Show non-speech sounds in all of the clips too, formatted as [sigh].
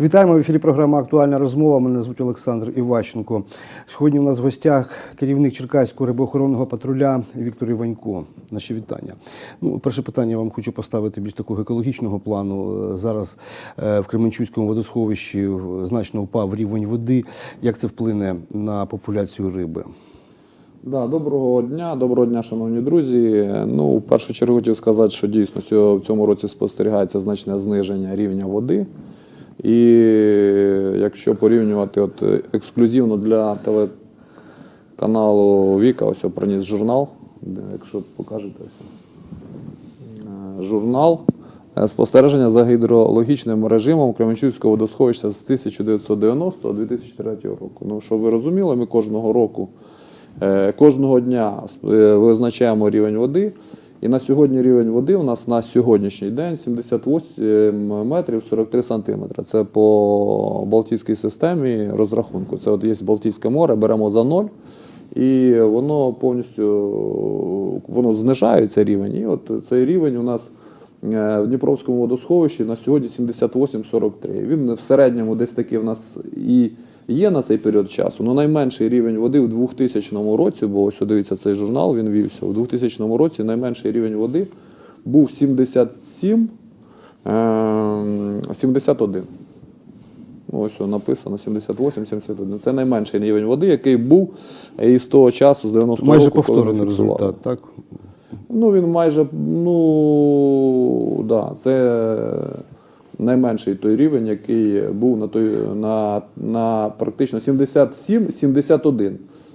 Вітаємо в ефірі. Програма Актуальна розмова. Мене звуть Олександр Іващенко. Сьогодні у нас в гостях керівник Черкаського рибоохоронного патруля Віктор Іванько. Наші вітання. Ну, перше питання вам хочу поставити більш такого екологічного плану. Е, Зараз е, в Кременчуцькому водосховищі значно впав рівень води. Як це вплине на популяцію риби? Да, доброго дня, доброго дня, шановні друзі. Ну, в першу чергу хотів сказати, що дійсно в цьому році спостерігається значне зниження рівня води. І якщо порівнювати от е, ексклюзивно для телеканалу Віка, ось приніс журнал, якщо покажете ось. Е, Журнал е, спостереження за гідрологічним режимом Кременчуцького водосховища з 1990 до 2003 року. Ну, щоб ви розуміли, ми кожного року, кожного дня визначаємо рівень води. І на сьогодні рівень води у нас на сьогоднішній день 78 метрів 43 сантиметри. Це по Балтійській системі розрахунку. Це от є Балтійське море, беремо за ноль. І воно повністю воно знижається рівень. І от цей рівень у нас е, в Дніпровському водосховищі на сьогодні 78,43. Він в середньому десь таки в нас і є на цей період часу. Ну найменший рівень води в 2000 році, бо ось дивіться цей журнал, він вівся. У 2000 році найменший рівень води був 77, е, 71. Ну, Ось написано 78, 71. Це найменший рівень води, який був і з того часу, з 90 Майже року, коли ми результат, так? Ну, він майже, ну, да, це найменший той рівень, який був на, той, на, на практично 77-71.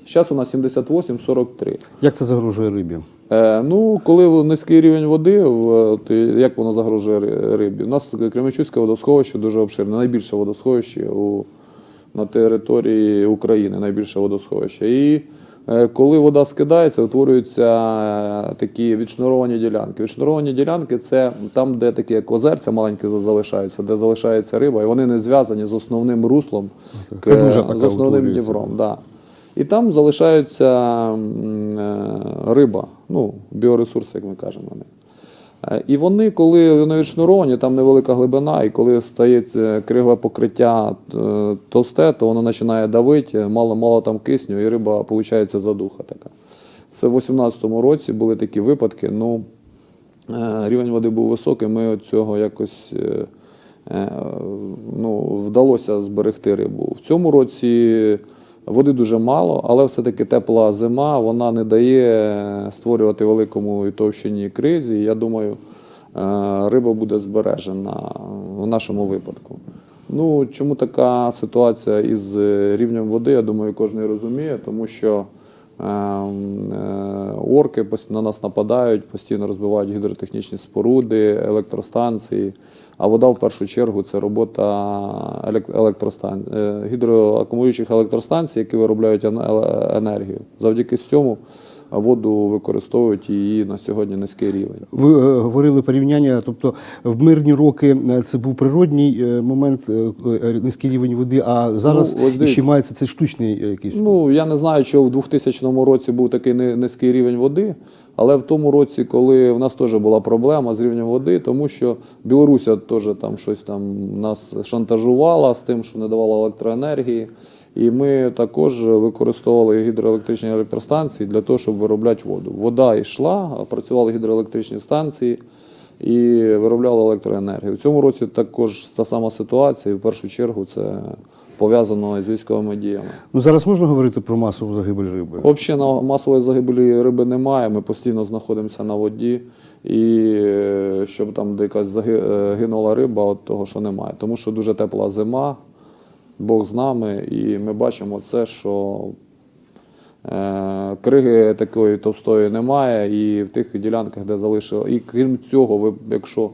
Зараз у нас 78-43. Як це загрожує рибі? Е, ну, коли низький рівень води, в- от, як воно загрожує рибі? У нас Кременчуцьке водосховище дуже обширне, найбільше водосховище у, на території України, найбільше водосховище. І коли вода скидається, утворюються е, такі відшнуровані ділянки. Відшнуровані ділянки це там, де такі як озерця маленькі залишаються, де залишається риба, і вони не зв'язані з основним руслом, к- з основним. Да. І там залишається е, риба, ну, біоресурси, як ми кажемо. Е, І вони, коли вони відшнуровані, там невелика глибина, і коли стається кригове покриття е, товсте, то воно починає давити, мало, мало там кисню, і риба, виходить, задуха така. Це в 2018 році були такі випадки. Ну, е, рівень води був високий, ми цього якось е, е, ну, вдалося зберегти рибу. В цьому році води дуже мало, але все-таки тепла зима, вона не дає створювати великому і товщині кризі. Я думаю, е, риба буде збережена в нашому випадку. Ну, чому така ситуація із е, рівнем води, я думаю, кожен розуміє, тому що е, е, орки на нас нападають, постійно розбивають гідротехнічні споруди, електростанції. А вода в першу чергу це робота елек- електростан... е, гідроакумулюючих електростанцій, які виробляють ен- енергію. Завдяки цьому воду використовують її на сьогодні низький рівень. Ви е, говорили порівняння, тобто в мирні роки е, це був природній е, момент, е, низький рівень води, а зараз Ну, ось ще мається це штучний якийсь. Ну, я не знаю, що в 2000 році був такий ни- низький рівень води, але в тому році, коли в нас теж була проблема з рівнем води, тому що Білоруся теж там щось там нас шантажувала з тим, що не давала електроенергії. І ми також використовували гідроелектричні електростанції для того, щоб виробляти воду. Вода йшла, працювали гідроелектричні станції і виробляли електроенергію. В цьому році також та сама ситуація, і в першу чергу це пов'язано з військовими діями. Ну зараз можна говорити про масову загибель риби. Взагалі на масової загибелі риби немає. Ми постійно знаходимося на воді, і е, щоб там де якась заги- е, риба, от того, що немає. Тому що дуже тепла зима, Бог з нами, і ми бачимо це, що е, криги такої товстої немає, і в тих ділянках, де залишили. І крім цього, ви, якщо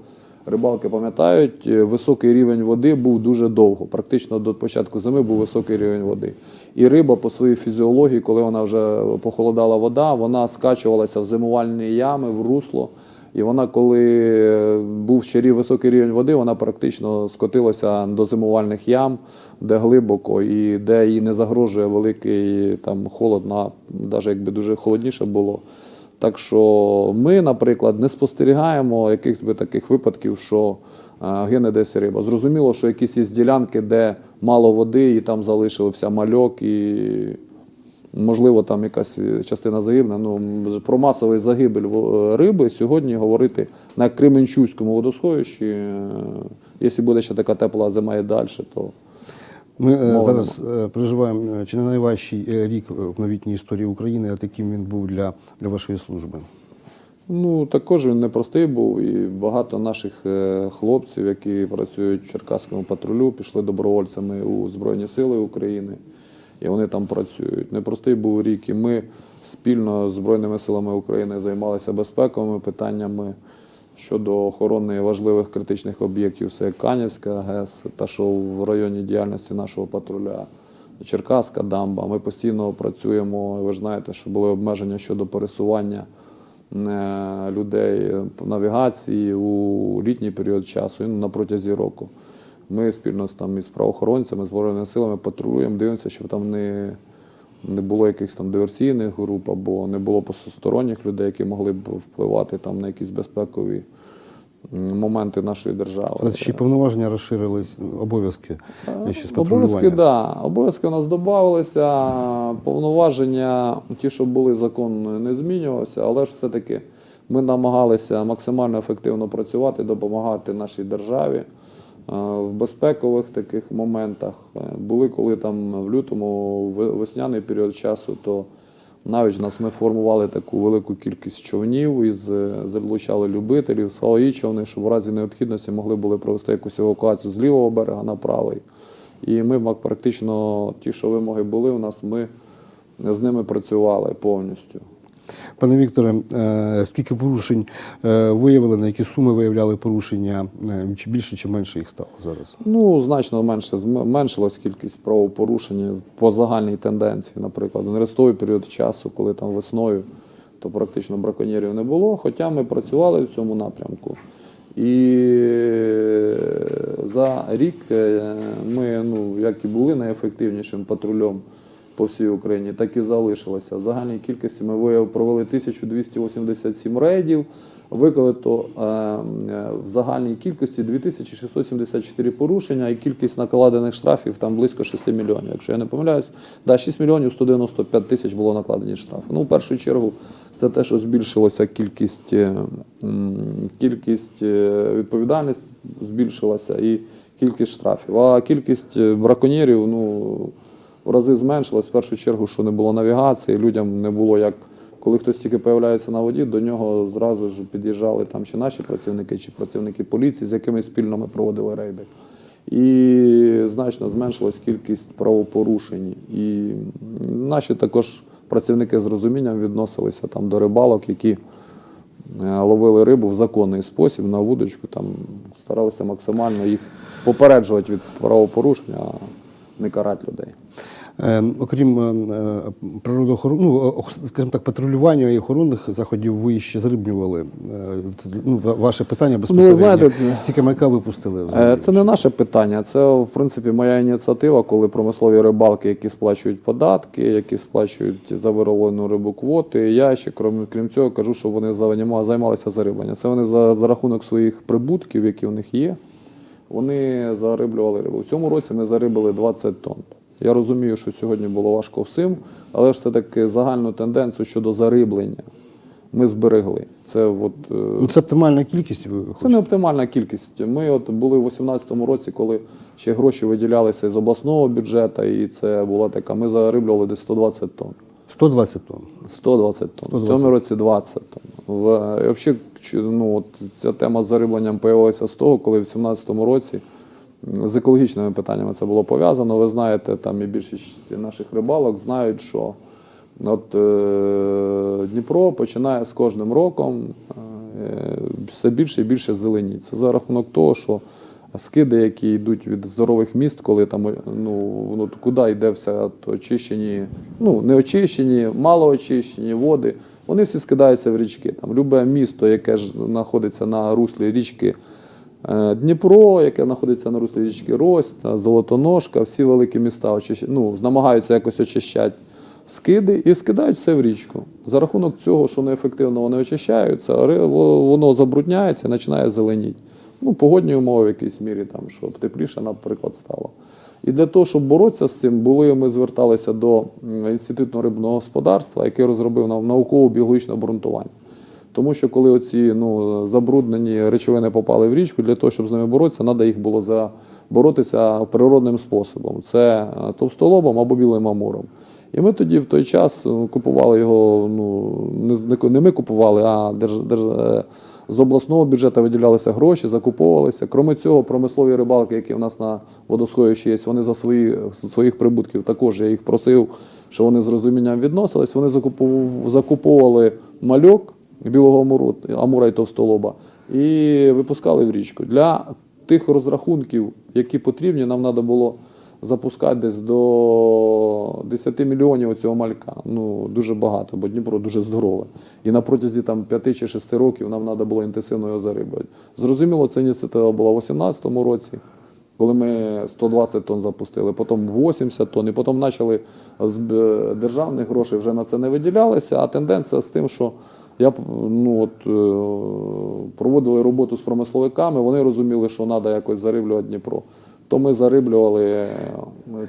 рибалки пам'ятають, е, високий рівень води був дуже довго. Практично до початку зими був високий рівень води. І риба по своїй фізіології, коли вона вже похолодала вода, вона скачувалася в зимувальні ями, в русло. І вона, коли був ще високий рівень води, вона практично скотилася до зимувальних ям, де глибоко, і де їй не загрожує великий там холод, навіть якби дуже холодніше було. Так що ми, наприклад, не спостерігаємо якихось би таких випадків, що е, гине десь риба. Зрозуміло, що якісь є ділянки, де мало води, і там залишився мальок, і можливо там якась частина загибне. Ну, про масовий загибель риби сьогодні говорити на Кременчуському водосховищі, е, якщо буде ще така тепла зима і далі, то Ми е, зараз е, переживаємо е, чи не найважчий рік в новітній історії України, а таким він був для, для вашої служби. Ну, також він непростий був, і багато наших хлопців, які працюють в Черкаському патрулю, пішли добровольцями у Збройні Сили України, і вони там працюють. Непростий був рік, і ми спільно з Збройними силами України займалися безпековими питаннями щодо охорони важливих критичних об'єктів. Це Канівська ГЕС, та що в районі діяльності нашого патруля. Черкаська дамба. Ми постійно працюємо. Ви ж знаєте, що були обмеження щодо пересування е, людей по навігації у літній період часу і на протязі року. Ми спільно з там із правоохоронцями, збройними силами патрулюємо, дивимося, щоб там не, не було якихось там диверсійних груп або не було посторонніх людей, які могли б впливати там на якісь безпекові моменти нашої держави. Але ще й повноваження розширились, обов'язки е, ще з Обов'язки, патрулювання. да. Обов'язки у нас додавалися, повноваження, ті, що були, закон не змінювався, але ж все-таки ми намагалися максимально ефективно працювати, допомагати нашій державі в безпекових таких моментах. Е, Були, коли там в лютому весняний період часу, то навіть в нас ми формували таку велику кількість човнів і залучали любителів, свої човни, щоб в разі необхідності могли були провести якусь евакуацію з лівого берега на правий. І ми практично ті, що вимоги були у нас, ми з ними працювали повністю. Пане Вікторе, е, скільки порушень е, виявили, на які суми виявляли порушення, е, чи більше, чи менше їх стало зараз? Ну, значно менше зменшилась кількість правопорушень по загальній тенденції, наприклад, за нерестовий період часу, коли там весною, то практично браконьєрів не було. Хоча ми працювали в цьому напрямку. І за рік ми, ну, як і були найефективнішим патрульом по всій Україні, так і залишилося. В загальній кількості ми провели 1287 рейдів, виклито е, в загальній кількості 2674 порушення і кількість накладених штрафів там близько 6 мільйонів. Якщо я не помиляюсь, да, 6 мільйонів 195 тисяч було накладені штрафи. Ну, в першу чергу, це те, що збільшилася кількість, е, кількість е, відповідальність збільшилася і кількість штрафів. А кількість браконьєрів, ну в рази зменшилось. В першу чергу, що не було навігації, людям не було як. Коли хтось тільки появляється на воді, до нього зразу ж під'їжджали там чи наші працівники, чи працівники поліції, з якими спільно ми проводили рейди. І значно зменшилась кількість правопорушень. І наші також працівники з розумінням відносилися там до рибалок, які е, ловили рибу в законний спосіб на вудочку, там старалися максимально їх попереджувати від правопорушень, а не карати людей. Е, Окрім е, е, ну, ох- скажімо так, патрулювання і охоронних заходів, ви ще зарибнювали. Е, Ну, ваше питання безпосередньо. знаєте, Тільки майка випустили. Взагалі. Це не наше питання, це в принципі моя ініціатива, коли промислові рибалки, які сплачують податки, які сплачують за вироловлену рибу квоти. Я ще крім, крім цього кажу, що вони займа- займалися зарибленням. Це вони за, за рахунок своїх прибутків, які у них є, вони зариблювали рибу. У цьому році ми зарибили 20 тонн. Я розумію, що сьогодні було важко всім, але ж все-таки загальну тенденцію щодо зариблення ми зберегли. Це от, е, Ну, це оптимальна кількість. Ви це не оптимальна кількість. Ми от були в 2018 році, коли ще гроші виділялися з обласного бюджету, і це була така. Ми зариблювали десь 120 тонн. 120 тонн. 120 тонн. В цьому році 20 тонн. В, і взагалі, ну, от ця тема з зарибленням з'явилася з того, коли в 2017 році з екологічними питаннями це було пов'язано. Ви знаєте, там і більшість наших рибалок знають, що от, е, Дніпро починає з кожним роком е, все більше і більше зеленіть. Це за рахунок того, що скиди, які йдуть від здорових міст, коли там ну, ну куди йде все от очищені, ну не очищені, мало очищені води, вони всі скидаються в річки. Там любе місто, яке ж знаходиться на руслі річки. е, Дніпро, яке знаходиться на руслі річки Рось, Золотоножка, всі великі міста очищ... ну, намагаються якось очищати скиди і скидають все в річку. За рахунок цього, що неефективно вони очищаються, воно забрудняється і починає зеленіти. Ну, погодні умови в якійсь мірі, там, щоб тепліше, наприклад, стало. І для того, щоб боротися з цим, були ми зверталися до інституту рибного господарства, який розробив нам науково-біологічне обґрунтування. Тому що коли оці ну, забруднені речовини попали в річку, для того, щоб з ними боротися, треба їх було за, боротися природним способом. Це е, товстолобом або білим амуром. І ми тоді в той час е, купували його, ну, не ми купували, а держ, держ, е, з обласного бюджету виділялися гроші, закуповувалися. Кроме цього, промислові рибалки, які в нас на водосховищі є, вони за свої, своїх прибутків також я їх просив, що вони з розумінням відносились. Вони закуповували мальок білого амуру, амура і товстолоба і випускали в річку. Для тих розрахунків, які потрібні, нам треба було запускати десь до 10 мільйонів цього малька. Ну, дуже багато, бо Дніпро дуже здорове. І на протязі там, 5 чи 6 років нам треба було інтенсивно його зарибати. Зрозуміло, ця ініціатива була у 2018 році, коли ми 120 тонн запустили, потім 80 тонн, і потім почали з державних грошей вже на це не виділялися, а тенденція з тим, що я ну, от, е, проводили роботу з промисловиками, вони розуміли, що треба якось зариблювати Дніпро. То ми зариблювали е,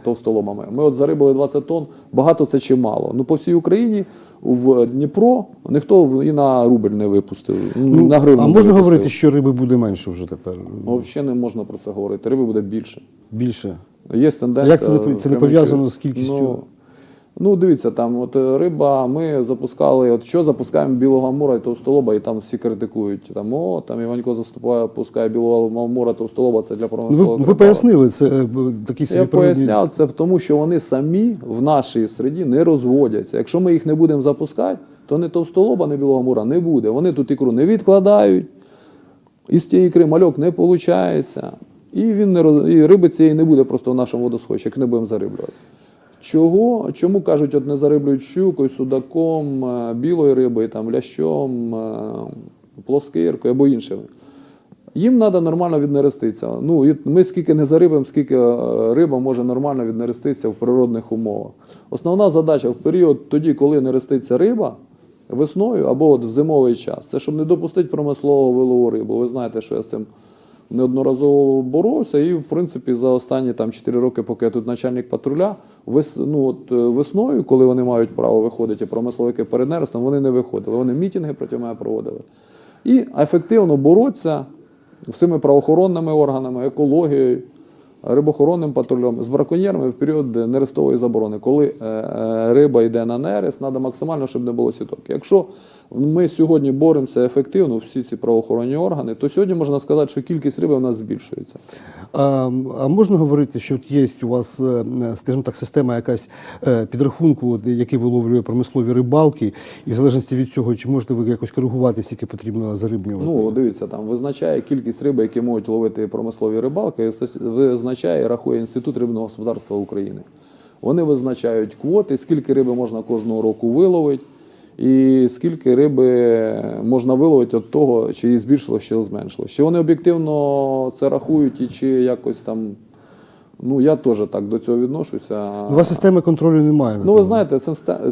товстоломами. Ми от зарибали 20 тонн, багато це чи мало. Ну, по всій Україні в Дніпро ніхто і на рубль не випустив. Ну, на гривню а можна випустив. говорити, що риби буде менше вже тепер? Ну, взагалі не можна про це говорити. Риби буде більше. Більше. Є тенденція. Як це не це не пов'язано з кількістю? Ну, ну, дивіться, там от е, риба, ми запускали, от що запускаємо білого амура і товстолоба, і там всі критикують. Там, о, там Іванько заступає, пускає білого амура, товстолоба, це для промислового. ви, ви пояснили, це е, б- собі Я поясняв це тому, що вони самі в нашій середі не розводяться. Якщо ми їх не будемо запускати, то не товстолоба, не білого мура не буде. Вони тут ікру не відкладають, із тієї ікри мальок не виходить. І, він не роз... і риби цієї не буде просто в нашому водосховищі, як не будемо зариблювати. Чого? Чому кажуть, от не зариблюють щукою, судаком, е, білою рибою, там, лящом, е, плоскиркою або іншими? Їм треба нормально віднереститися. Ну, ми скільки не зарибимо, скільки е, риба може нормально віднереститися в природних умовах. Основна задача в період тоді, коли нереститься риба, весною або от в зимовий час, це щоб не допустити промислового вилову рибу. Ви знаєте, що я з цим неодноразово боровся, і, в принципі, за останні там, 4 роки, поки я тут начальник патруля, вес, ну, от, е, весною, коли вони мають право виходити, промисловики перед нерестом, вони не виходили. Вони мітинги проти мене проводили. І ефективно боротися всіми правоохоронними органами, екологією, рибохоронним патрулем з браконьєрами в період нерестової заборони. Коли е, е, риба йде на нерест, треба максимально, щоб не було сіток. Якщо ми сьогодні боремося ефективно, всі ці правоохоронні органи, то сьогодні можна сказати, що кількість риби у нас збільшується. А, а можна говорити, що є у вас, е, скажімо так, система якась е, підрахунку, який виловлює промислові рибалки, і в залежності від цього, чи можете ви якось коригувати, скільки потрібно зарибнювати? Ну, дивіться, там визначає кількість риби, які можуть ловити промислові рибалки, визначає і рахує Інститут рибного господарства України. Вони визначають квоти, скільки риби можна кожного року виловити, і скільки риби можна виловити від того, чи її збільшилось, чи зменшилось. Чи вони об'єктивно це рахують і чи якось там. Ну, я теж так до цього відношуся. У вас системи контролю немає. Ну, ви знаєте,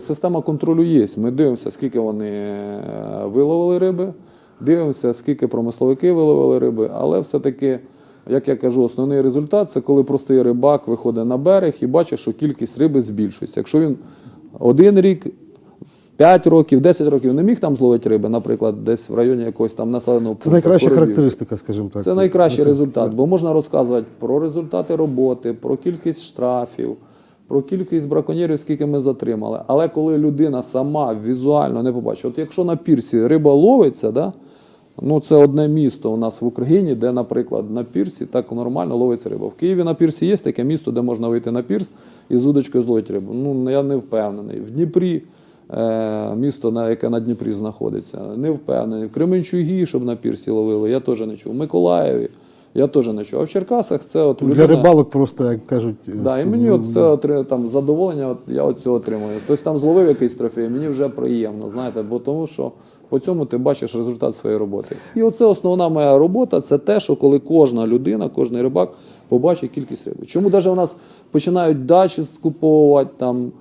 система контролю є. Ми дивимося, скільки вони е, виловили риби, дивимося, скільки промисловики виловили риби, але все-таки, як я кажу, основний результат це коли простий рибак виходить на берег і бачить, що кількість риби збільшується. Якщо він один рік, 5 років, 10 років не міг там зловити риби, наприклад, десь в районі якогось там населеного пункту. Це найкраща Коробів. характеристика, скажімо так. Це найкращий результат, бо можна розказувати про результати роботи, про кількість штрафів, про кількість браконьєрів, скільки ми затримали. Але коли людина сама візуально не побачить, от якщо на пірсі риба ловиться, да, ну це одне місто у нас в Україні, де, наприклад, на пірсі так нормально ловиться риба. В Києві на пірсі є таке місто, де можна вийти на пірс і з удочкою зловити рибу. Ну я не впевнений. В Дніпрі. Е, Місто, на яке на Дніпрі знаходиться, не впевнений. В Кременчугі, щоб на пірсі ловили, я теж не чув. В Миколаєві я теж не чув. А в Черкасах це от Для рибалок просто, як кажуть, Да, і мені от це отри- там задоволення, от я от цього отримую. Хтось там зловив якийсь трофей, мені вже приємно, знаєте, бо тому що по цьому ти бачиш результат своєї роботи. І оце основна моя робота це те, що коли кожна людина, кожен рибак побачить кількість риби. Чому навіть у нас починають дачі скуповувати там.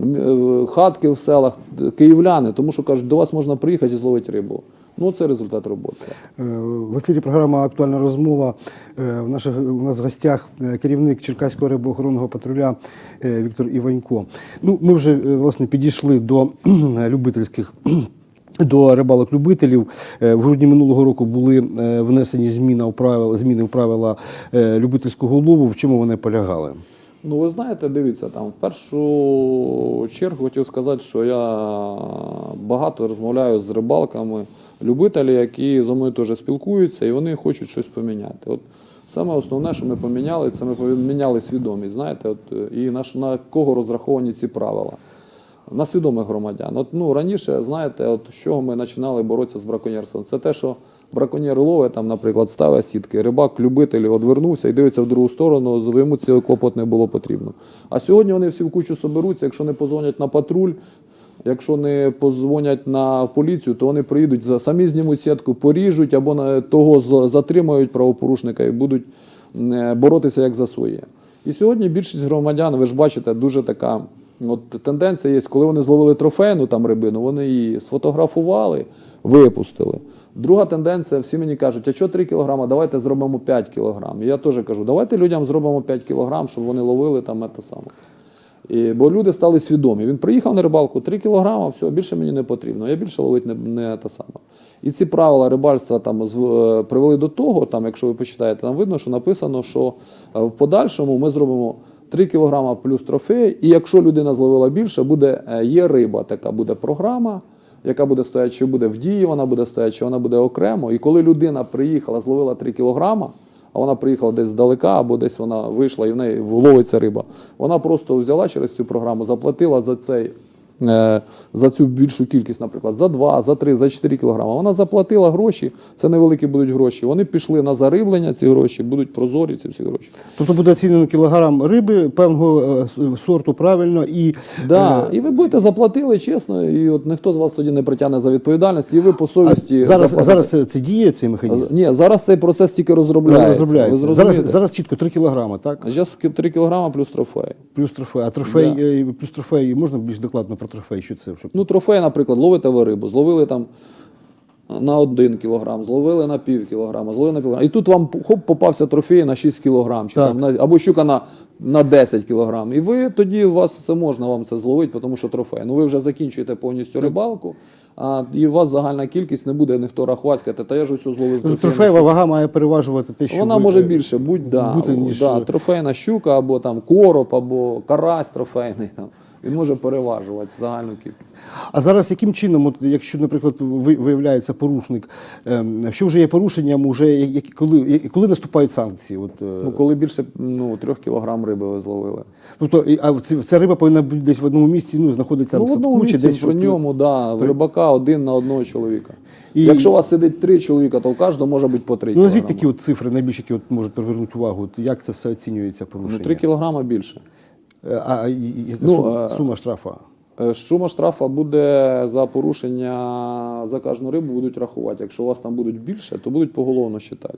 Е, Хатки в селах, київляни, тому що кажуть, до вас можна приїхати і зловити рибу. Ну, це результат роботи. Е, В ефірі програма Актуальна розмова. Е, В наших у нас в гостях керівник Черкаського рибоохоронного патруля Віктор Іванько. Ну, ми вже власне підійшли до любительських. [clears throat] До рибалок-любителів в грудні минулого року були внесені зміни у правила, зміни у правила любительського лову. В чому вони полягали? Ну, ви знаєте, дивіться, там в першу чергу хотів сказати, що я багато розмовляю з рибалками, любителі, які зі мною теж спілкуються, і вони хочуть щось поміняти. От саме основне, що ми поміняли, це ми поміняли свідомість. Знаєте, от, і на, на кого розраховані ці правила. На свідомих громадян. От, ну, раніше, знаєте, от, з чого ми починали боротися з браконьєрством? Це те, що браконьєр ловить, там, наприклад, ставить сітки, рибак, любитель одвернувся і дивиться в другу сторону, йому цього клопот не було потрібно. А сьогодні вони всі в кучу соберуться, якщо не позвонять на патруль, якщо не позвонять на поліцію, то вони приїдуть, самі знімуть сітку, поріжуть або того затримають правопорушника і будуть е, боротися як за своє. І сьогодні більшість громадян, ви ж бачите, дуже така от тенденція є, коли вони зловили трофейну там рибину, вони її сфотографували, випустили. Друга тенденція, всі мені кажуть, а що 3 кілограма, давайте зробимо 5 кілограм. І я теж кажу, давайте людям зробимо 5 кілограм, щоб вони ловили там те саме. І, бо люди стали свідомі. Він приїхав на рибалку 3 кілограма, все, більше мені не потрібно. Я більше ловити не, не те саме. І ці правила рибальства там з- е, привели до того, там, якщо ви почитаєте, там видно, що написано, що е, в подальшому ми зробимо 3 кілограма плюс трофей, і якщо людина зловила більше, буде, е, є риба, така буде програма, яка буде стояти, чи буде в дії, вона буде стояти, чи вона буде окремо. І коли людина приїхала, зловила 3 кілограма, а вона приїхала десь здалека, або десь вона вийшла і в неї ловиться риба. Вона просто взяла через цю програму, заплатила за цей. Е, За цю більшу кількість, наприклад, за 2, за 3, за 4 кілограми. Вона заплатила гроші, це невеликі будуть гроші. Вони пішли на зариблення ці гроші, будуть прозорі ці всі гроші. Тобто буде оцінено кілограм риби певного е, сорту правильно і Да, і ви будете заплатили чесно, і от ніхто з вас тоді не притягне за відповідальність, і ви по а совісті зараз, заплатите. зараз це, це діє цей механізм. Ні, зараз цей процес тільки розробляється. Розробляється. Ви Зараз, зараз чітко 3 кілограми, так? Зараз 3 кілограма плюс трофей. Плюс трофей. А трофей, Да. е, плюс трофей, можна більш докладно про трофей, що це? Щоб... Ну, трофей, наприклад, ловите ви рибу, зловили там на 1 кілограм, зловили на пів кілограма, зловили на кілограм. І тут вам хоп, попався трофей на 6 кілограм, чи там, на, або щука на, на 10 кілограм. І ви тоді у вас це можна вам це зловити, тому що трофей. Ну ви вже закінчуєте повністю рибалку, а і у вас загальна кількість не буде ніхто рахувати, сказати, та я ж усе зловив Тобто трофей. Трофеєва вага має переважувати те, що Вона ви, може е, більше будь да, бути, ніж- да, трофейна щука, або там короб, або карась трофейний. Там. Він може переважувати загальну кількість. А зараз яким чином, от, якщо, наприклад, виявляється порушник, ем, що вже є порушенням, уже, коли, коли наступають санкції? От, е, Ну, коли більше ну, трьох кілограм риби ви зловили. тобто, а ця риба повинна бути десь в одному місці, ну, знаходиться Ну, в в садку, чи десь при щоб- ньому, да, в рибака один на одного чоловіка. І- Якщо у вас сидить три чоловіка, то у кожного може бути по три Ну, назвіть такі от цифри, найбільш які от можуть привернути увагу. От, як це все оцінюється порушення? Ну, три кілограма більше. А, яка Ну, сума, е, сума штрафа? Е, Сума штрафа буде за порушення за кожну рибу будуть рахувати. Якщо у вас там будуть більше, то будуть поголовно вважати.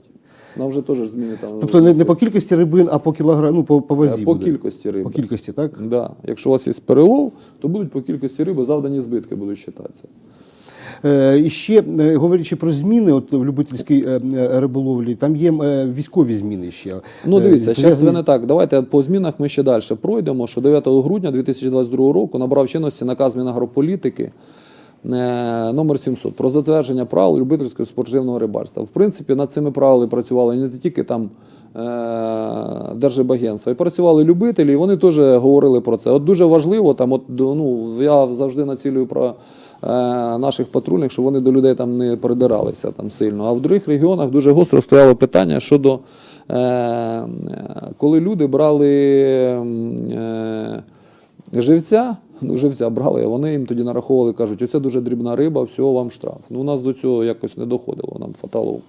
Нам вже теж зміни там. Тобто не, не по кількості рибин, а по кілограму, ну, по, по вазі Е, по буде. кількості риби. По кількості, так? Да. Якщо у вас є перелов, то будуть по кількості риби завдані збитки будуть вважатися. Е, і ще, е, говорячи про зміни от, в любительській е, риболовлі, там є військові зміни ще. Ну, дивіться, зараз ви не так. Давайте по змінах ми ще далі пройдемо. Що 9 грудня 2022 року набрав чинності наказ Мінагрополітики номер 700 про затвердження правил любительського спортивного рибальства. В принципі, над цими правилами працювали не тільки там Держибагентство, і працювали любителі, і вони теж говорили про це. От дуже важливо, там, от, ну, я завжди націлюю про наших патрульних, щоб вони до людей там не придиралися там сильно. А в других регіонах дуже гостро стояло питання щодо е, коли люди брали е, живця, ну, живця брали, а вони їм тоді нараховували, кажуть, оце дуже дрібна риба, всього вам штраф. Ну, у нас до цього якось не доходило, нам фатало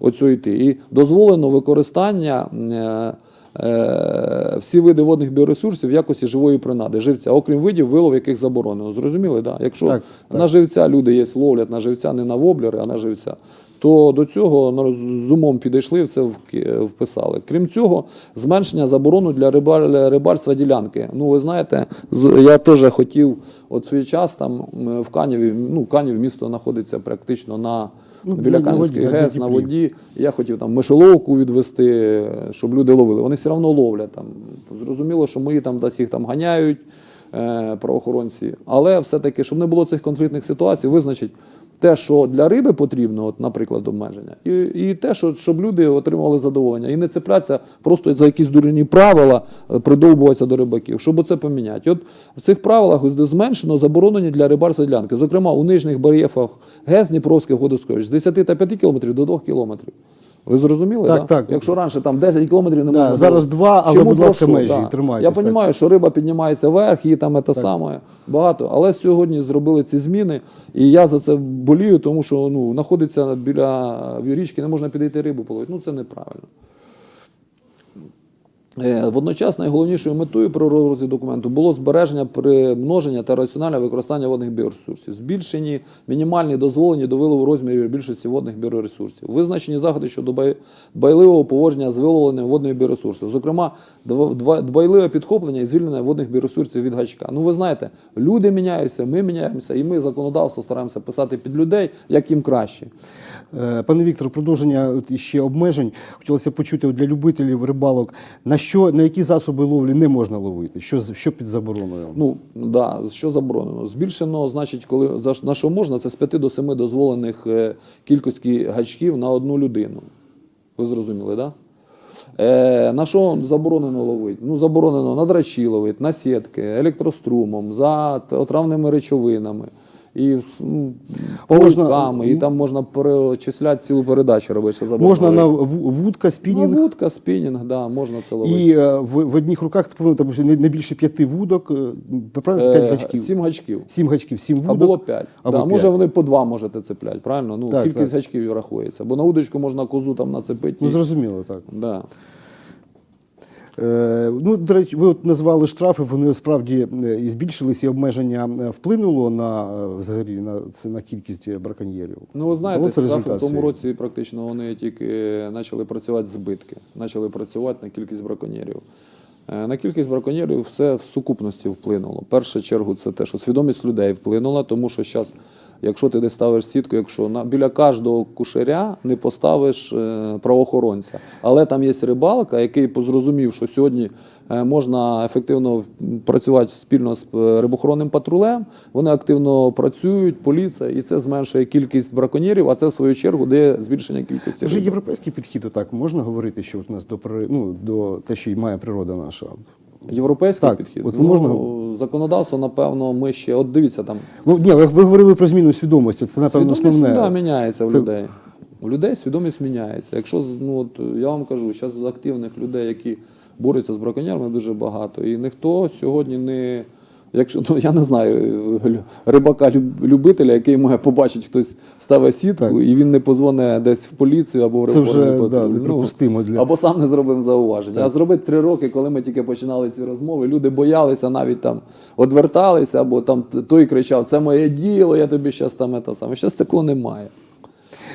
оцю йти. І дозволено використання. Е, всі види водних біоресурсів в якості живої принади, живця, окрім видів, вилов яких заборонено. Зрозуміли, да? Якщо Так, так. на живця люди є ловлять на живця не на воблери, а на живця, то до цього з умом підійшли, все вписали. Крім цього, зменшення заборону для рибальства ділянки. Ну, ви знаєте, я теж хотів от свій час там в Каніві, ну, Канів місто знаходиться практично на Ну, біля Канівської ГЕС, на воді. Я хотів там мишоловку відвести, щоб люди ловили. Вони все одно ловлять там. Зрозуміло, що мої там десь їх там ганяють е, правоохоронці. Але все-таки, щоб не було цих конфліктних ситуацій, визначить те, що для риби потрібно, от, наприклад, обмеження, і, і те, що, щоб люди отримували задоволення. І не цеплятися просто за якісь дурні правила, е, придовбуватися до рибаків, щоб оце поміняти. От в цих правилах ось зменшено заборонені для рибарства ділянки. Зокрема, у нижніх бар'єфах ГЕС Дніпровських водосховищ з 10 та 5 кілометрів до 2 кілометрів. Ви зрозуміли? Так, да? так. Якщо раніше там 10 кілометрів не Да, можна зараз було. два, але, Чому будь ласка, прошу? межі, Да. тримайтесь, Я розумію, що риба піднімається вверх, її там це саме багато. Але сьогодні зробили ці зміни, і я за це болію, тому що ну, знаходиться біля річки, не можна підійти рибу половити. Ну це неправильно. Е, Водночас найголовнішою метою при розробці документу було збереження примноження та раціональне використання водних біоресурсів, збільшені мінімальні дозволені до вилову розмірів більшості водних біоресурсів, визначені заходи щодо дбайливого поводження з виловленням водних біоресурсів, зокрема, дбайливе підхоплення і звільнення водних біоресурсів від гачка. Ну ви знаєте, люди міняються, ми міняємося, і ми законодавство стараємося писати під людей, як їм краще. Е, Пане Віктор, продовження ще обмежень. Хотілося почути для любителів рибалок, на що на які засоби ловлі не можна ловити? Що що під забороною? Ну да, що заборонено? Збільшено, значить, коли на що можна, це з 5 до 7 дозволених е, кількості гачків на одну людину. Ви зрозуміли, так? Да? Е, на що заборонено ловити? Ну, заборонено на драчі ловити, на сітки, електрострумом, за отравними речовинами. І ну, Можна- пауками, і там можна перечисляти цілу передачу робити, що заборонено. Можна на вудка, Ну, спінінг. вудка, спінінг, да, можна це ловити. І е, в, в одних руках там не, не більше п'яти вудок, е, правильно? П'ять Е, гачків. Сім гачків. Сім гачків, сім вудок. А було 5. Або да, п'ять. Може вони по два можете цепляти, правильно? Ну, Так, кількість так. гачків рахується. Бо на удочку можна козу там нацепити. Ну і- зрозуміло, так. да. Е, ну, до речі, ви от назвали штрафи, вони справді е, і збільшилися, і обмеження е, вплинуло на взагалі на це на кількість браконьєрів. Ну, ви знаєте, це штрафи в тому році практично вони тільки почали працювати збитки, почали працювати на кількість браконьєрів. На кількість браконьєрів все в сукупності вплинуло. В першу чергу це те, що свідомість людей вплинула, тому що зараз, якщо ти десь ставиш сітку, якщо на, біля кожного кушаря не поставиш е, правоохоронця, але там є рибалка, який зрозумів, що сьогодні е, можна ефективно працювати спільно з е, рибохоронним патрулем, вони активно працюють, поліція, і це зменшує кількість браконьєрів, а це в свою чергу дає збільшення кількості вже європейський підхід, отак можна говорити, що от у нас до ну, до те, що й має природа наша. Європейський Так, підхід. от ну, можна- Законодавство, напевно, ми ще. От дивіться там. Ну, ні, ви, ви говорили про зміну свідомості. Це напевно Свідомість основне. да, міняється в Це- людей. У людей свідомість міняється. Якщо ну, от, я вам кажу, зараз активних людей, які борються з браконьєрами, дуже багато. І ніхто сьогодні не. Якщо ну я не знаю рибака-любителя, який має побачити, хтось ставить сітку, Так. і він не позвоне десь в поліцію або в Це вже, да, патруль. Ну, неприпустимо для- або сам не зробив зауваження. А зробити три роки, коли ми тільки починали ці розмови, люди боялися, навіть там одверталися, або там той кричав: Це моє діло, я тобі щас там те саме. Щас такого немає.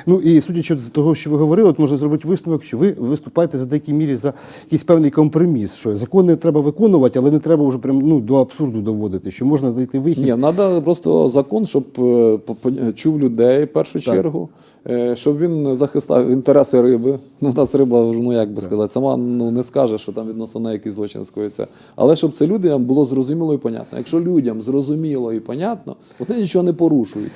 Ну і судячи з того, що ви говорили, от можна зробити висновок, що ви виступаєте за деякій мірі за якийсь певний компроміс, що закони треба виконувати, але не треба вже прям ну до абсурду доводити, що можна знайти вихід. Ні, треба просто закон, щоб е, чув людей в першу чергу, е, щоб він захистав інтереси риби. [laughs] Ну, нас риба, ну як би сказати, сама ну, не скаже, що там відносно неї якийсь злочин скоїться. Але щоб це людям було зрозуміло і понятно. Якщо людям зрозуміло і понятно, вони нічого не порушують.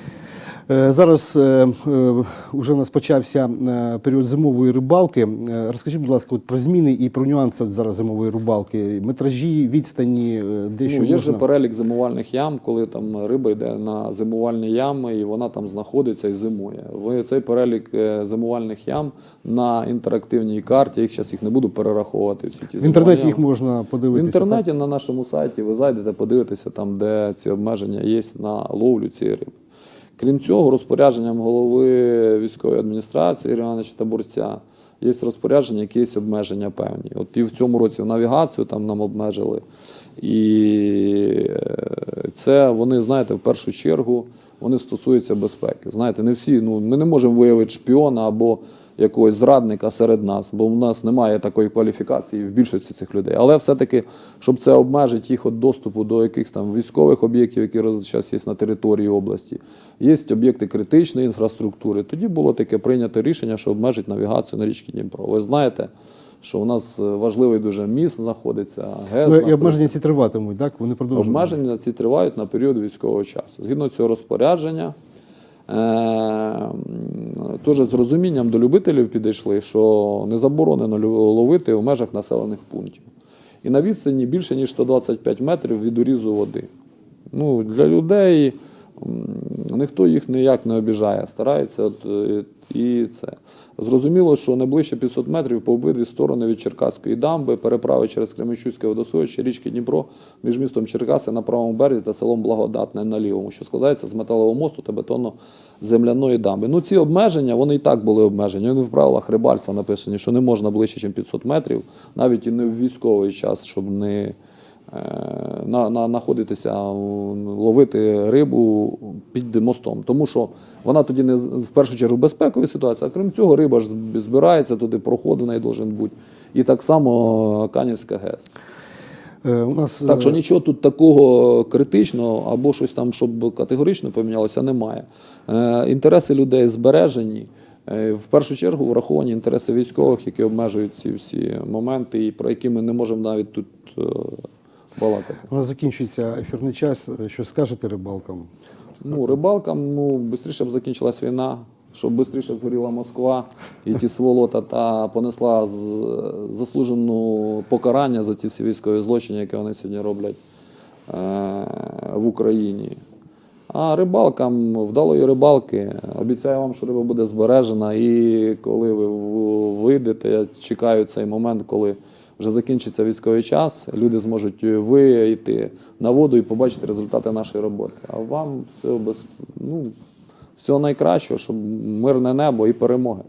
Е, Зараз е, е, уже у нас почався е, період зимової рибалки. Е, Розкажіть, будь ласка, от про зміни і про нюанси зараз зимової рибалки, метражі, відстані, е, де що Ну, є можна. перелік зимувальних ям, коли там риба йде на зимувальні ями і вона там знаходиться і зимує. Ви цей перелік е, зимувальних ям на інтерактивній карті. Їх зараз їх не буду перераховувати. Всі ті В інтернеті зимувальні їх ями. можна В подивитися. інтернеті на нашому сайті ви зайдете, подивитеся там, де ці обмеження є на ловлю цієї риби. Крім цього, розпорядженням голови військової адміністрації Івановича Табурця є розпорядження, якісь обмеження певні. От і в цьому році навігацію там нам обмежили. І е, це вони, знаєте, в першу чергу вони стосуються безпеки. Знаєте, не всі, ну ми не можемо виявити шпіона або якогось зрадника серед нас, бо в нас немає такої кваліфікації в більшості цих людей. Але все-таки, щоб це обмежити їх від доступу до якихось там військових об'єктів, які зараз є на території області, є об'єкти критичної інфраструктури. Тоді було таке прийнято рішення, що обмежить навігацію на річці Дніпро. Ви знаєте, що у нас важливий дуже міст знаходиться, ГЕС. Ну, і обмеження ці триватимуть, так? Вони продовжують. Обмеження ці тривають на період військового часу. Згідно цього розпорядження, теж з розумінням до любителів підійшли, що не заборонено ловити в межах населених пунктів. І на відстані більше, ніж 125 метрів від урізу води. Ну, для людей ніхто їх ніяк не обіжає, старається от, е, і це. Зрозуміло, що не ближче 500 метрів по обидві сторони від Черкаської дамби, переправи через Кременчуцьке водосховище, річки Дніпро між містом Черкаси на правому березі та селом Благодатне на лівому, що складається з металового мосту та бетонно-земляної дамби. Ну, ці обмеження, вони і так були обмежені. Вони в правилах рибальства написані, що не можна ближче, ніж 500 метрів, навіть і не в військовий час, щоб не на, на, знаходитися, ловити рибу під мостом. Тому що вона тоді не в першу чергу безпекова ситуація, а крім цього, риба ж збирається туди, проход в неї должен бути. І так само Канівська ГЕС. Е, У нас Так що е, нічого тут такого критичного або щось там, щоб категорично помінялося, немає. Е, інтереси людей збережені. Е, В першу чергу враховані інтереси військових, які обмежують ці всі моменти, і про які ми не можемо навіть тут е, балакати. у нас закінчується ефірний час. Що скажете рибалкам? Ну, рибалкам, ну, швидше б закінчилась війна, щоб швидше згоріла Москва і ті сволота та понесла заслужену покарання за ці всі військові злочини, які вони сьогодні роблять е, в Україні. А рибалкам вдалої рибалки обіцяю вам, що риба буде збережена. І коли ви вийдете, я чекаю цей момент, коли вже закінчиться військовий час, люди зможуть вийти на воду і побачити результати нашої роботи. А вам все без ну, всього найкращого, щоб мирне небо і перемоги.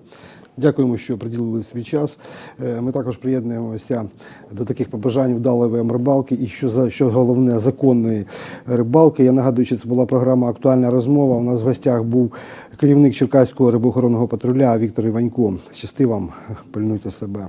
Дякуємо, що приділили свій час. Е, Ми також приєднуємося до таких побажань вдалої рибалки і що за що головне законної рибалки. Я нагадую, що це була програма Актуальна розмова. У нас в гостях був керівник Черкаського рибоохоронного патруля Віктор Іванько. Щасти вам, пильнуйте себе.